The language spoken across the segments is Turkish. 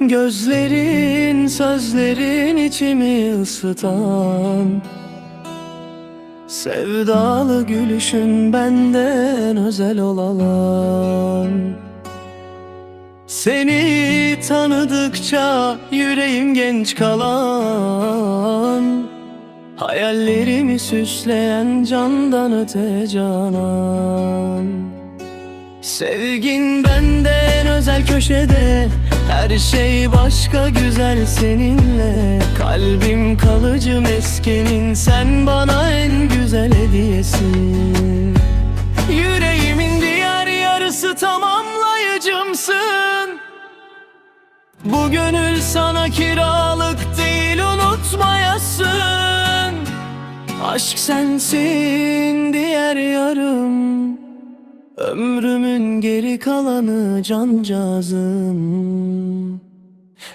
Gözlerin, sözlerin içimi ısıtan. Sevdalı gülüşün benden özel olalan. Seni tanıdıkça yüreğim genç kalan. Hayallerimi süsleyen candan öte canan. Sevgin benden özel köşede Her şey başka güzel seninle. Kalbim kalıcı meskenin Sen bana en güzel hediyesin. Yüreğimin diğer yarısı tamamlayıcımsın. Bu gönül sana kiralık değil unutmayasın Aşk sensin diğer yarım Ömrümün geri kalanı cancağızım.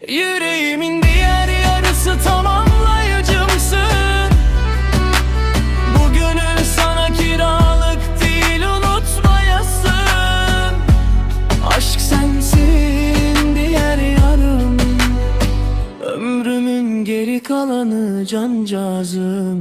Yüreğimin diğer yarısı tamamlayıcımsın. Bu sana kiralık değil unutmayasın. Aşk sensin diğer yarım. Ömrümün geri kalanı cancağızım